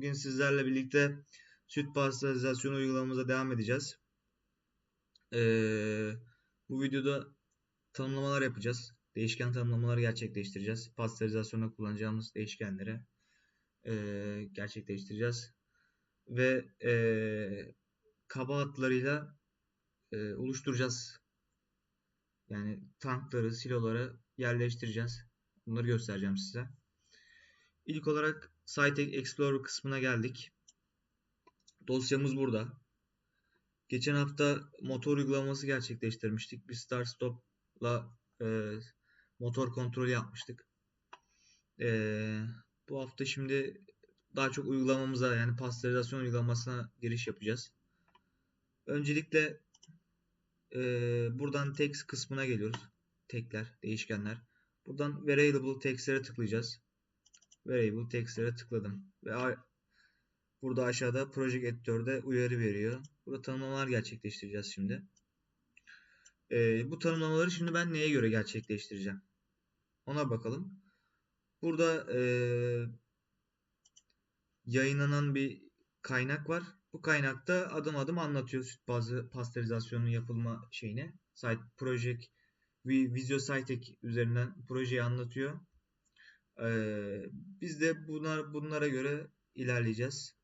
Bugün sizlerle birlikte süt pastörizasyonu uygulamamıza devam edeceğiz. Ee, bu videoda tanımlamalar yapacağız. Değişken tanımlamaları gerçekleştireceğiz. Pastörizasyonda kullanacağımız değişkenleri e, gerçekleştireceğiz. Ve e, kaba hatlarıyla e, oluşturacağız. Yani tankları, siloları yerleştireceğiz. Bunları göstereceğim size. İlk olarak Site Explorer kısmına geldik. Dosyamız burada. Geçen hafta motor uygulaması gerçekleştirmiştik. Bir start stop'la e, motor kontrolü yapmıştık. E, bu hafta şimdi daha çok uygulamamıza yani pastörizasyon uygulamasına giriş yapacağız. Öncelikle e, buradan text kısmına geliyoruz. Tekler, değişkenler. Buradan variable text'lere tıklayacağız. Variable text'lere tıkladım. Ve burada aşağıda Project Editor'da uyarı veriyor. Burada tanımlamalar gerçekleştireceğiz şimdi. Ee, bu tanımlamaları şimdi ben neye göre gerçekleştireceğim? Ona bakalım. Burada e, yayınlanan bir kaynak var. Bu kaynakta adım adım anlatıyor süt bazı pastörizasyonun yapılma şeyini. Site Project Visio Site üzerinden projeyi anlatıyor. Ee, biz de bunlar, bunlara göre ilerleyeceğiz.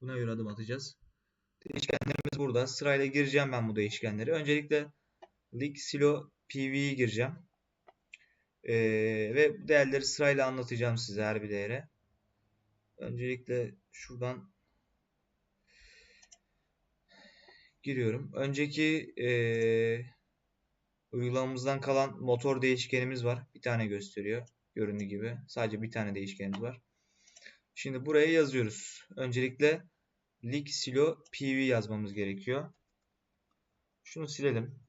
Buna göre adım atacağız. Değişkenlerimiz burada. Sırayla gireceğim ben bu değişkenleri. Öncelikle lig silo pv'yi gireceğim. Ee, ve değerleri sırayla anlatacağım size her bir değere. Öncelikle şuradan giriyorum. Önceki e, uygulamamızdan kalan motor değişkenimiz var. Bir tane gösteriyor. Göründüğü gibi. Sadece bir tane değişkenimiz var. Şimdi buraya yazıyoruz. Öncelikle lig silo pv yazmamız gerekiyor. Şunu silelim.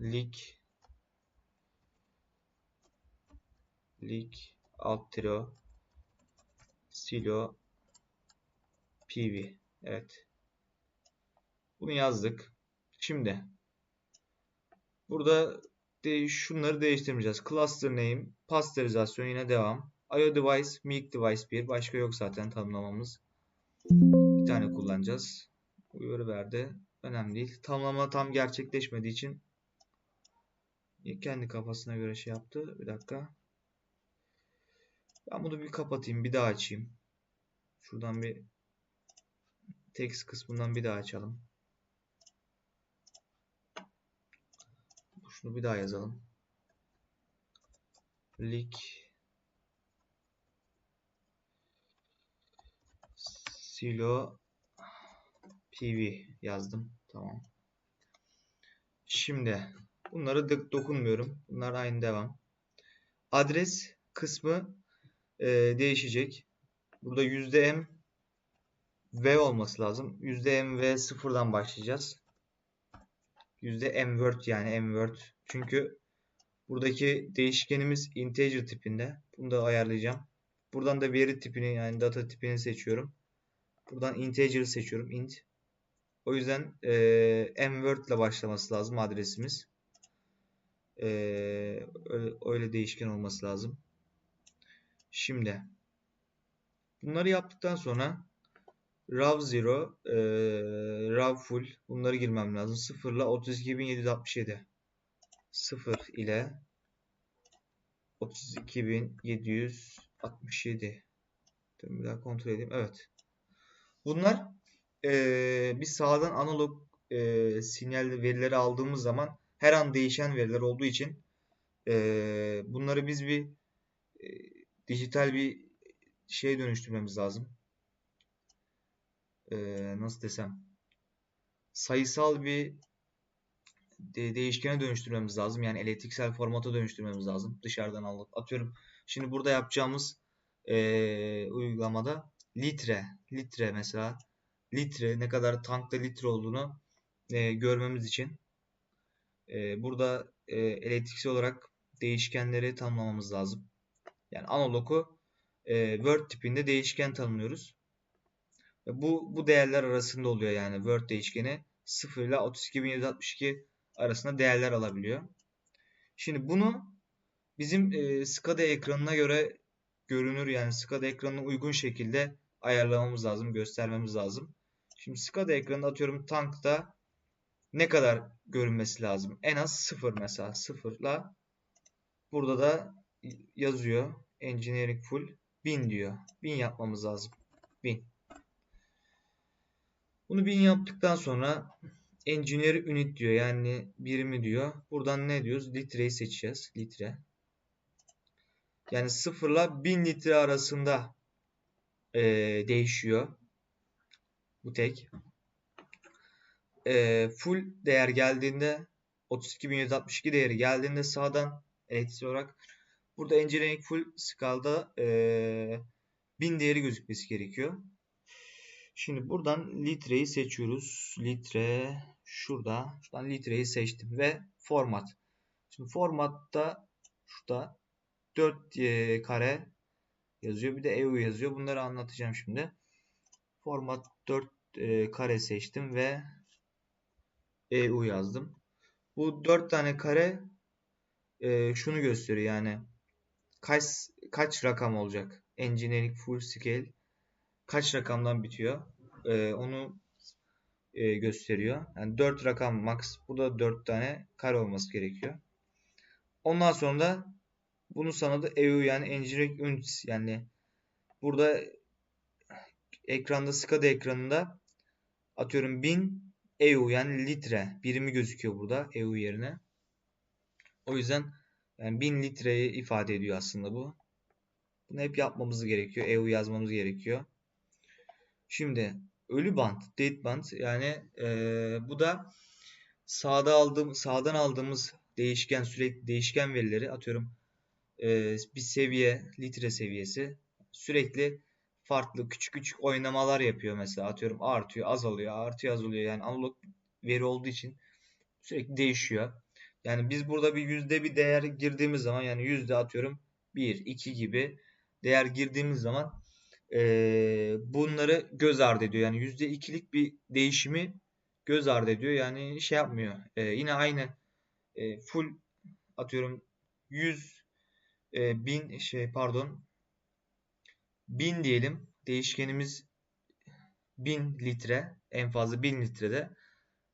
Lig lig alt tiro silo pv. Evet. Bunu yazdık. Şimdi burada de şunları değiştirmeyeceğiz. Cluster name, pastörizasyon yine devam. IO device, milk device 1. Başka yok zaten tanımlamamız. Bir tane kullanacağız. Uyarı verdi. Önemli değil. Tamlama tam gerçekleşmediği için kendi kafasına göre şey yaptı. Bir dakika. Ben bunu bir kapatayım. Bir daha açayım. Şuradan bir text kısmından bir daha açalım. Şunu bir daha yazalım. Lik silo pv yazdım. Tamam. Şimdi bunları dokunmuyorum. Bunlar aynı devam. Adres kısmı e, değişecek. Burada %m v olması lazım. %m v sıfırdan başlayacağız. %mWord yani mWord. Çünkü buradaki değişkenimiz integer tipinde. Bunu da ayarlayacağım. Buradan da veri tipini yani data tipini seçiyorum. Buradan integer seçiyorum. int. O yüzden e, mWord ile başlaması lazım adresimiz. E, öyle, öyle değişken olması lazım. Şimdi bunları yaptıktan sonra raw 0, e, raw full bunları girmem lazım. 0 ile 32.767. 0 ile 32.767. Bir daha kontrol edeyim. Evet. Bunlar e, biz sağdan analog e, sinyal verileri aldığımız zaman her an değişen veriler olduğu için e, bunları biz bir e, dijital bir şey dönüştürmemiz lazım e, nasıl desem sayısal bir de değişkene dönüştürmemiz lazım. Yani elektriksel formata dönüştürmemiz lazım. Dışarıdan alıp atıyorum. Şimdi burada yapacağımız e, uygulamada litre, litre mesela litre ne kadar tankta litre olduğunu e, görmemiz için e, burada e, elektriksel olarak değişkenleri tanımlamamız lazım. Yani analogu e, Word tipinde değişken tanımlıyoruz. Bu, bu değerler arasında oluyor yani Word değişkeni 0 ile 32.762 arasında değerler alabiliyor. Şimdi bunu bizim e, SCADA ekranına göre görünür yani SCADA ekranına uygun şekilde ayarlamamız lazım, göstermemiz lazım. Şimdi SCADA ekranında atıyorum tankta ne kadar görünmesi lazım? En az 0 mesela. 0'la burada da yazıyor. Engineering full 1000 diyor. 1000 yapmamız lazım. 1000. Bunu 1000 yaptıktan sonra engineer unit diyor. Yani birimi diyor. Buradan ne diyoruz? Litreyi seçeceğiz. Litre. Yani 0 ile 1000 litre arasında e, değişiyor. Bu tek. E, full değer geldiğinde 32.162 değeri geldiğinde sağdan elektriksel olarak burada engineering full skalada e, 1000 değeri gözükmesi gerekiyor. Şimdi buradan litreyi seçiyoruz. Litre şurada. Şuradan litreyi seçtim ve format. Şimdi formatta şurada 4 e, kare yazıyor. Bir de EU yazıyor. Bunları anlatacağım şimdi. Format 4 e, kare seçtim ve EU yazdım. Bu 4 tane kare e, şunu gösteriyor yani kaç kaç rakam olacak? Engineering full scale kaç rakamdan bitiyor? E, onu e, gösteriyor. Yani 4 rakam max. Burada 4 tane kare olması gerekiyor. Ondan sonra da bunu sana da EU yani Engineering Units yani burada ekranda SCADA ekranında atıyorum 1000 EU yani litre birimi gözüküyor burada EU yerine. O yüzden yani 1000 litreyi ifade ediyor aslında bu. Bunu hep yapmamız gerekiyor. EU yazmamız gerekiyor. Şimdi ölü band, dead band yani e, bu da sağda aldığım sağdan aldığımız değişken sürekli değişken verileri atıyorum e, bir seviye litre seviyesi sürekli farklı küçük küçük oynamalar yapıyor mesela atıyorum artıyor azalıyor artıyor azalıyor yani analog veri olduğu için sürekli değişiyor. Yani biz burada bir yüzde bir değer girdiğimiz zaman yani yüzde atıyorum 1, 2 gibi değer girdiğimiz zaman e, bunları göz ardı ediyor. Yani yüzde ikilik bir değişimi göz ardı ediyor. Yani şey yapmıyor. E, yine aynı e, full atıyorum 100 e, bin şey pardon 1000 diyelim. Değişkenimiz 1000 litre. En fazla 1000 litrede.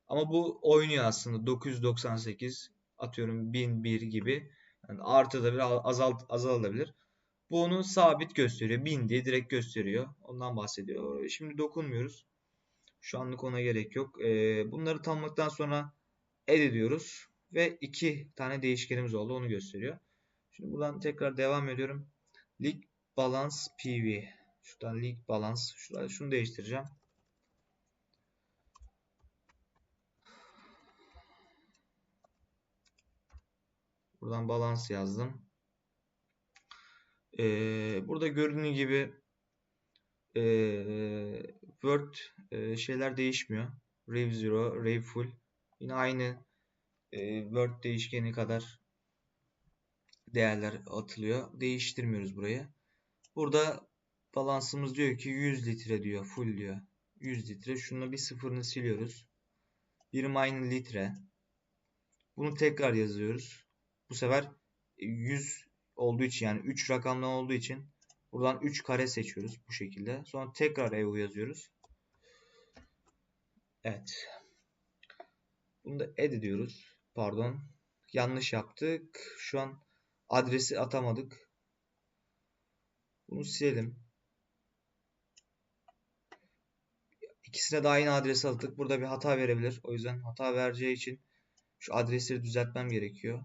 Ama bu oynuyor aslında. 998 atıyorum 1001 gibi. Yani artı da bir azalt azalabilir. Bu onu sabit gösteriyor. 1000 diye direkt gösteriyor. Ondan bahsediyor. Şimdi dokunmuyoruz. Şu anlık ona gerek yok. Ee, bunları tamamladıktan sonra add ediyoruz. Ve iki tane değişkenimiz oldu. Onu gösteriyor. Şimdi buradan tekrar devam ediyorum. Lig balance PV. Şuradan lig balance. Şurada şunu değiştireceğim. Buradan balance yazdım. Ee, burada göründüğü gibi e, Word e, şeyler değişmiyor. Rev 0, Rev full. Yine aynı e, Word değişkeni kadar değerler atılıyor. Değiştirmiyoruz burayı. Burada balansımız diyor ki 100 litre diyor. Full diyor. 100 litre. Şununla bir sıfırını siliyoruz. Birim aynı litre. Bunu tekrar yazıyoruz. Bu sefer 100 olduğu için yani 3 rakamdan olduğu için buradan 3 kare seçiyoruz bu şekilde. Sonra tekrar EU yazıyoruz. Evet. Bunu da add ediyoruz. Pardon. Yanlış yaptık. Şu an adresi atamadık. Bunu silelim. İkisine de aynı adresi attık. Burada bir hata verebilir. O yüzden hata vereceği için şu adresleri düzeltmem gerekiyor.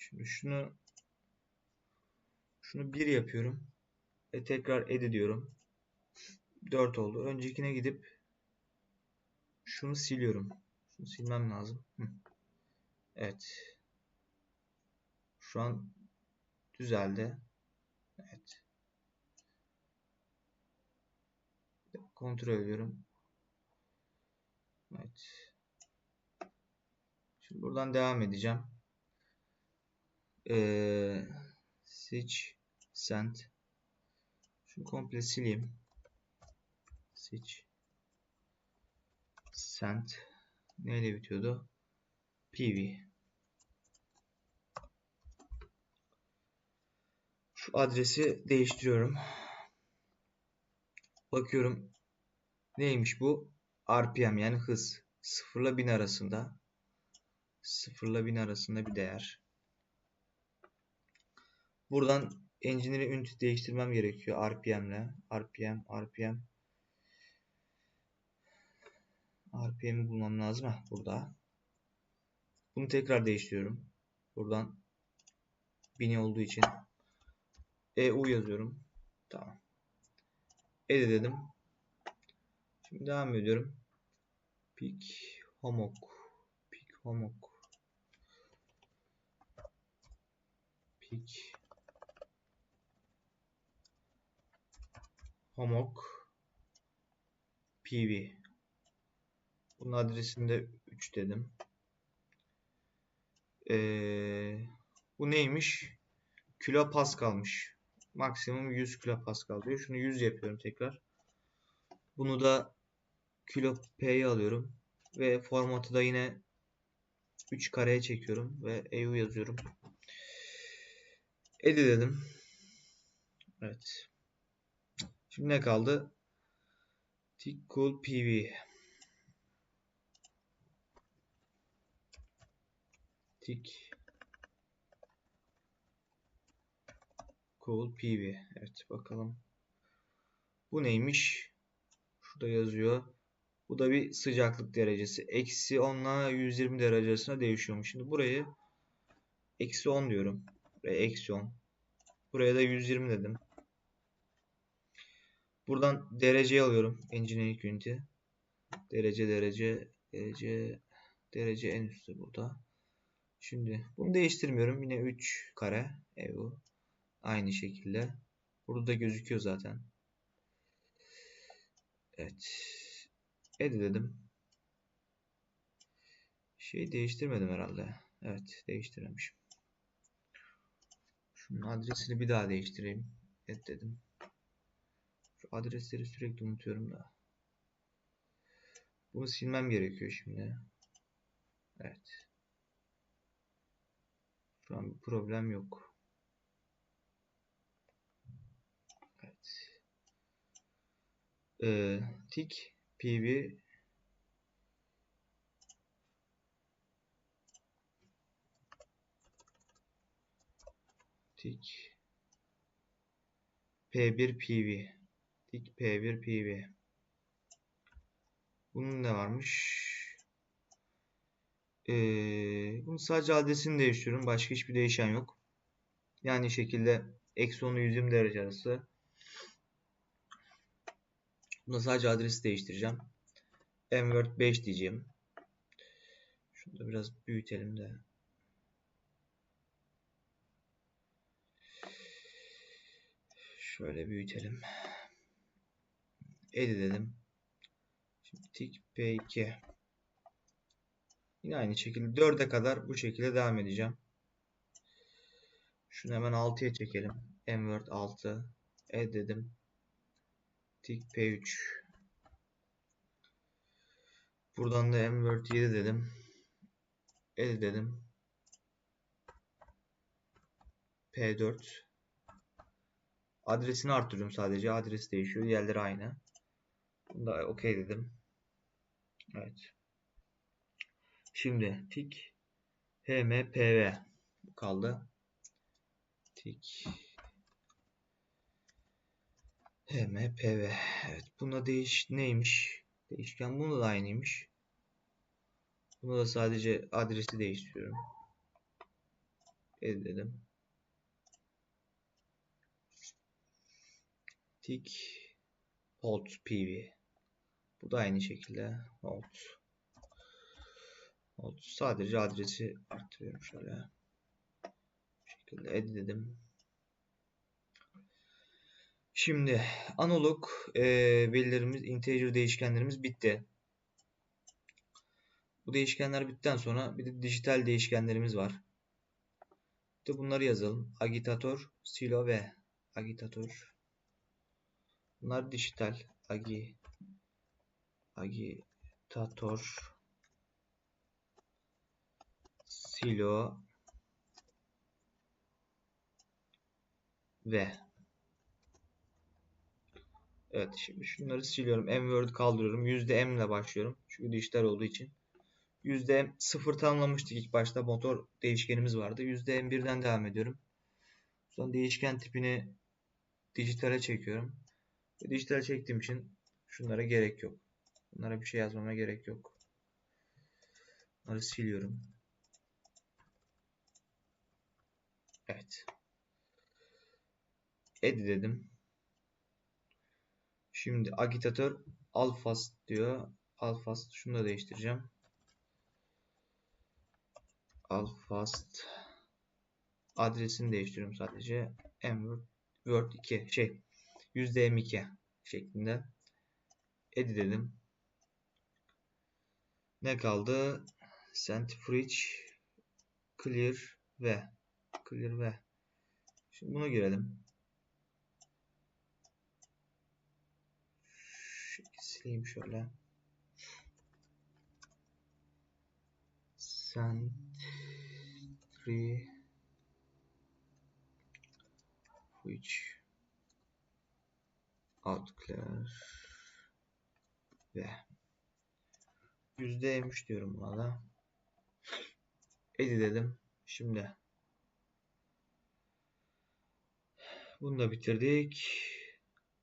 Şimdi şunu şunu 1 yapıyorum. Ve tekrar add ediyorum. 4 oldu. Öncekine gidip şunu siliyorum. Şunu silmem lazım. Evet. Şu an düzeldi. Evet. Kontrol ediyorum. Evet. Şimdi buradan devam edeceğim. Ee, switch send. Şunu komple sileyim. Switch send. Neyle bitiyordu? PV. Şu adresi değiştiriyorum. Bakıyorum neymiş bu? RPM yani hız. 0 ile 1000 arasında. 0 ile 1000 arasında bir değer. Buradan engineering unity değiştirmem gerekiyor RPM ile. RPM, RPM. RPM'i bulmam lazım. Heh, burada. Bunu tekrar değiştiriyorum. Buradan 1000 olduğu için EU yazıyorum. Tamam. Edit dedim. Şimdi devam ediyorum. Pick homok. Pick homok. Pick homok pv. Bunun adresinde 3 dedim. Ee, bu neymiş? Kilo Pascal'mış. Maksimum 100 kilo Pascal diyor. Şunu 100 yapıyorum tekrar. Bunu da kilo P'ye alıyorum. Ve formatı da yine 3 kareye çekiyorum. Ve EU yazıyorum. Edit dedim. Evet. Şimdi ne kaldı? Tick Cool PV. Tick Cool PV. Evet bakalım. Bu neymiş? Şurada yazıyor. Bu da bir sıcaklık derecesi. Eksi 10 ile 120 derecesine değişiyormuş. Şimdi burayı eksi 10 diyorum. Buraya eksi 10. Buraya da 120 dedim. Buradan dereceyi alıyorum. Engineering Unity. Derece derece derece derece en üstte burada. Şimdi bunu değiştirmiyorum. Yine 3 kare. EU. Aynı şekilde. Burada da gözüküyor zaten. Evet. Edit dedim. Şey değiştirmedim herhalde. Evet değiştirmemişim. Şunun adresini bir daha değiştireyim. Evet dedim. Adresleri sürekli unutuyorum da. Bunu silmem gerekiyor şimdi. Evet. Şu an bir problem yok. Evet. Ee, tik pv tik p1 pv tik p1 pv bunun ne varmış ee, bunun sadece adresini değiştiriyorum başka hiçbir değişen yok yani şekilde eksi 10 120 derece arası Bunda sadece adresi değiştireceğim. Mword 5 diyeceğim. Şunu da biraz büyütelim de. Şöyle büyütelim. Edit edelim. Şimdi tik P2. Yine aynı şekilde 4'e kadar bu şekilde devam edeceğim. Şunu hemen 6'ya çekelim. Mword 6. Edit dedim. Tik P3. Buradan da Mword 7 dedim. Edit dedim. P4. Adresini arttırıyorum sadece. Adres değişiyor. Diğerleri aynı. Bunda OK dedim. Evet. Şimdi tik HMPV kaldı. Tik HMPV. Evet. Buna değiş neymiş? Değişken bunu da aynıymış. Buna da sadece adresi değiştiriyorum. Edit dedim. Tik Hold PV. Bu da aynı şekilde Hold. Hold. Sadece adresi arttırıyorum şöyle. Bu şekilde edit dedim. Şimdi analog e, verilerimiz, integer değişkenlerimiz bitti. Bu değişkenler bittikten sonra bir de dijital değişkenlerimiz var. İşte bunları yazalım. Agitator, silo ve agitator. Bunlar dijital. Agi, agitator, silo ve Evet şimdi şunları siliyorum. M-Word kaldırıyorum. %M ile başlıyorum. Çünkü dijital olduğu için. %M 0 tanımlamıştık ilk başta. Motor değişkenimiz vardı. %M1'den devam ediyorum. Sonra değişken tipini dijitale çekiyorum. Dijitale çektiğim için şunlara gerek yok. Bunlara bir şey yazmama gerek yok. Bunları siliyorum. Evet. Edit dedim. Şimdi agitatör alfast diyor. Alfast şunu da değiştireceğim. Alfast adresini değiştiriyorum sadece. M Word 2 şey %M2 şeklinde edit dedim. Ne kaldı? Centrifrige clear ve clear ve Şimdi bunu girelim. sileyim şöyle. Sentry which outclear ve yüzdeymiş diyorum buna da. Edit dedim. Şimdi bunu da bitirdik.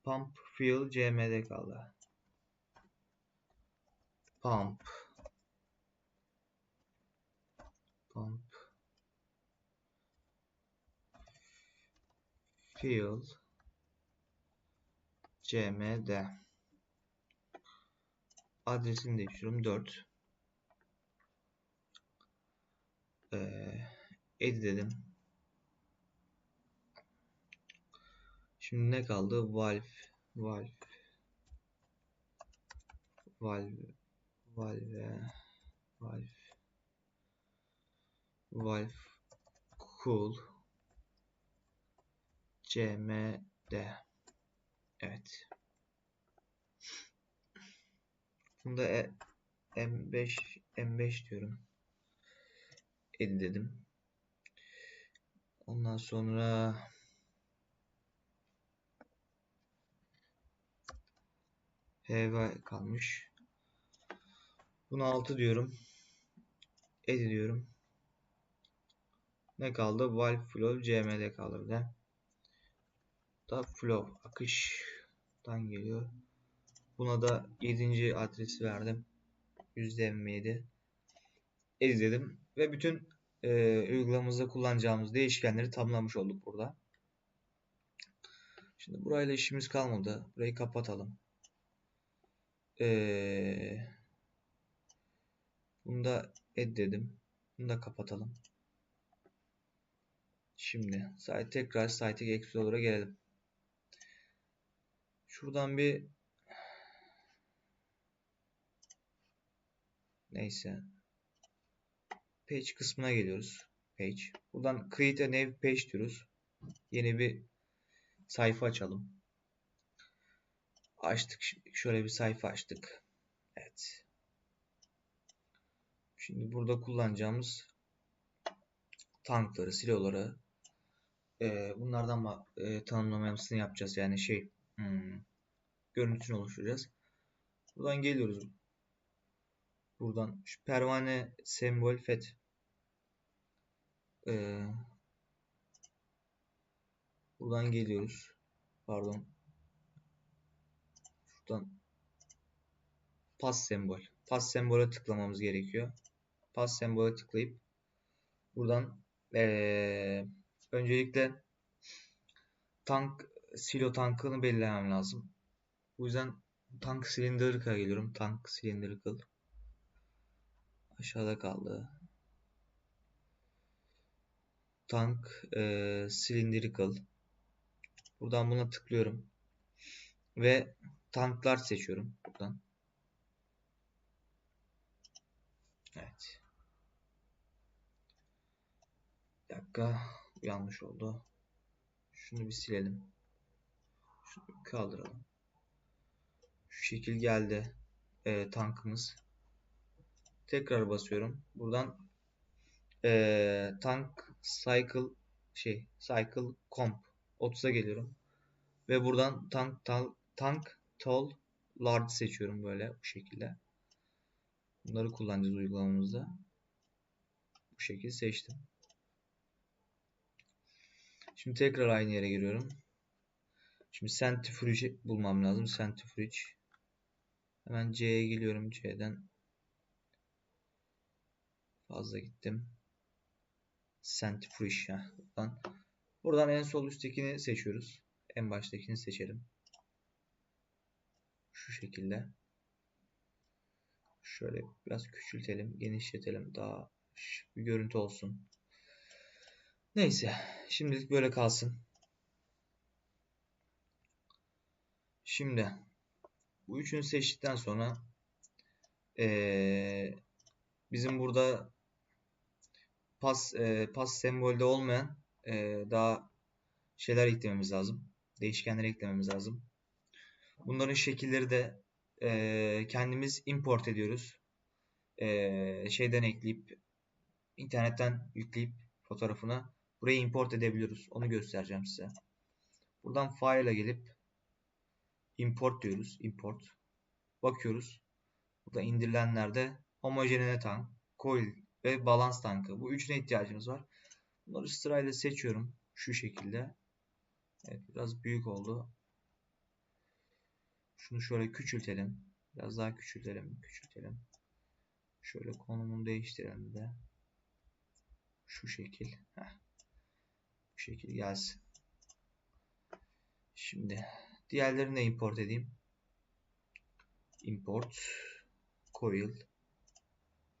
Pump Fuel CM'de kaldı. Pump Pump Fuel CMD adresini değiştiriyorum. 4 ee, edit dedim şimdi ne kaldı? Valve valve valve valve valve valve cool cmd evet bunda e, m5 m5 diyorum edit dedim ondan sonra HV kalmış. Bunu 6 diyorum. Edit diyorum. Ne kaldı? Valve flow cmd kalır bir de. Da flow akıştan geliyor. Buna da 7. adresi verdim. %27 edit dedim ve bütün e, uygulamamızda kullanacağımız değişkenleri tamamlamış olduk burada. Şimdi burayla işimiz kalmadı. Burayı kapatalım. Ee, bunu da add dedim. Bunu da kapatalım. Şimdi site tekrar site Explorer'a gelelim. Şuradan bir neyse page kısmına geliyoruz. Page. Buradan create a new page diyoruz. Yeni bir sayfa açalım. Açtık. Şöyle bir sayfa açtık. Evet. Şimdi burada kullanacağımız tankları, siloları e, bunlardan e, tanımlamasını yapacağız. Yani şey hmm, görüntüsünü oluşturacağız. Buradan geliyoruz. Buradan şu pervane sembol fet e, buradan geliyoruz. Pardon. Şuradan pas sembol. Pas sembole tıklamamız gerekiyor. Pas sembole tıklayıp buradan ee, öncelikle tank silo tankını belirlemem lazım. Bu yüzden tank cylindrical'a geliyorum. Tank cylindrical. Aşağıda kaldı. Tank e, cylindrical. Buradan buna tıklıyorum. Ve tanklar seçiyorum buradan. Evet. Bir dakika. Yanlış oldu. Şunu bir silelim. Şunu kaldıralım. Şu şekil geldi. E, tankımız. Tekrar basıyorum. Buradan e, tank cycle şey cycle comp 30'a geliyorum. Ve buradan tank tank tall, large seçiyorum böyle bu şekilde. Bunları kullanacağız uygulamamızda. Bu şekilde seçtim. Şimdi tekrar aynı yere giriyorum. Şimdi centrifuge'i bulmam lazım. Centrifuge. Hemen C'ye geliyorum. C'den fazla gittim. Centrifuge. Buradan, buradan en sol üsttekini seçiyoruz. En baştakini seçelim. Şu şekilde. Şöyle biraz küçültelim, genişletelim. Daha şık bir görüntü olsun. Neyse. Şimdilik böyle kalsın. Şimdi bu üçünü seçtikten sonra ee, bizim burada pas e, pas sembolde olmayan e, daha şeyler eklememiz lazım. Değişkenler eklememiz lazım. Bunların şekilleri de e, kendimiz import ediyoruz. E, şeyden ekleyip internetten yükleyip fotoğrafını buraya import edebiliyoruz. Onu göstereceğim size. Buradan file'a gelip import diyoruz. Import. Bakıyoruz. Burada indirilenlerde homojenene tank, coil ve balans tankı. Bu üçüne ihtiyacımız var. Bunları sırayla seçiyorum. Şu şekilde. Evet biraz büyük oldu. Şunu şöyle küçültelim. Biraz daha küçültelim. Küçültelim. Şöyle konumunu değiştirelim de. Şu şekil. Heh. Bu şekil gelsin. Şimdi diğerlerini de import edeyim. Import. Coil.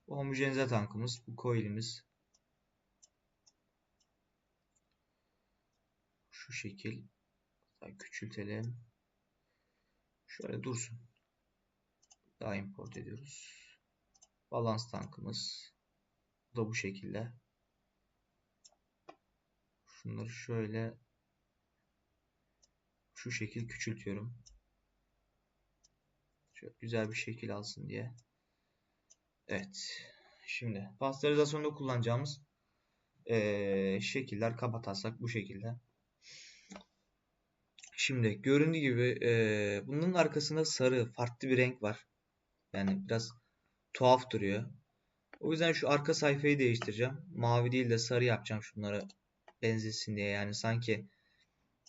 Bu homojenize tankımız. Bu coil'imiz. Şu şekil. Küçültelim. Şöyle dursun. Daha import ediyoruz. Balans tankımız. Bu da bu şekilde. Şunları şöyle şu şekil küçültüyorum. Şöyle güzel bir şekil alsın diye. Evet. Şimdi pastörizasyonda kullanacağımız ee, şekiller kapatarsak bu şekilde. Şimdi göründüğü gibi e, bunun arkasında sarı farklı bir renk var. Yani biraz tuhaf duruyor. O yüzden şu arka sayfayı değiştireceğim. Mavi değil de sarı yapacağım şunlara benzesin diye. Yani sanki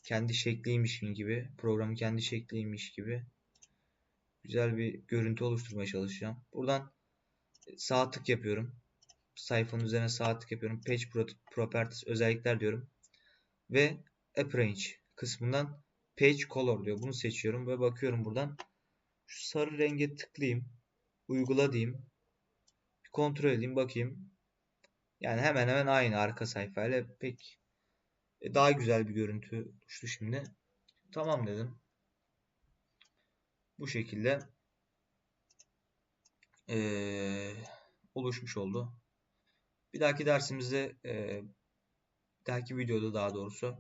kendi şekliymiş gibi, programın kendi şekliymiş gibi güzel bir görüntü oluşturmaya çalışacağım. Buradan sağ tık yapıyorum. Sayfanın üzerine sağ tık yapıyorum. Page Properties özellikler diyorum. Ve App Range kısmından Page Color diyor. Bunu seçiyorum ve bakıyorum buradan. Şu sarı renge tıklayayım. Uygula diyeyim. Bir kontrol edeyim bakayım. Yani hemen hemen aynı arka sayfayla pek e, daha güzel bir görüntü oluştu şimdi. Tamam dedim. Bu şekilde ee, oluşmuş oldu. Bir dahaki dersimizde e, bir dahaki videoda daha doğrusu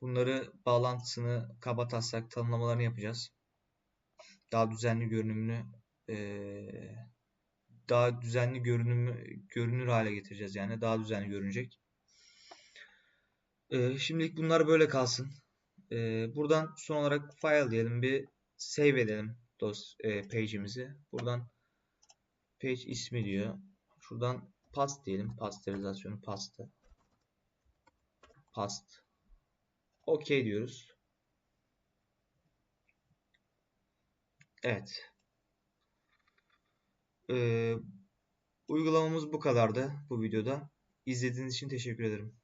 bunları bağlantısını kaba taslak tanımlamalarını yapacağız. Daha düzenli görünümünü e, daha düzenli görünümü görünür hale getireceğiz yani daha düzenli görünecek. E, şimdilik bunlar böyle kalsın. E, buradan son olarak file diyelim bir save edelim dos e, page'imizi. Buradan page ismi diyor. Şuradan past diyelim. Pastörizasyonu pastı. Past. OK diyoruz. Evet. Ee, uygulamamız bu kadardı bu videoda. İzlediğiniz için teşekkür ederim.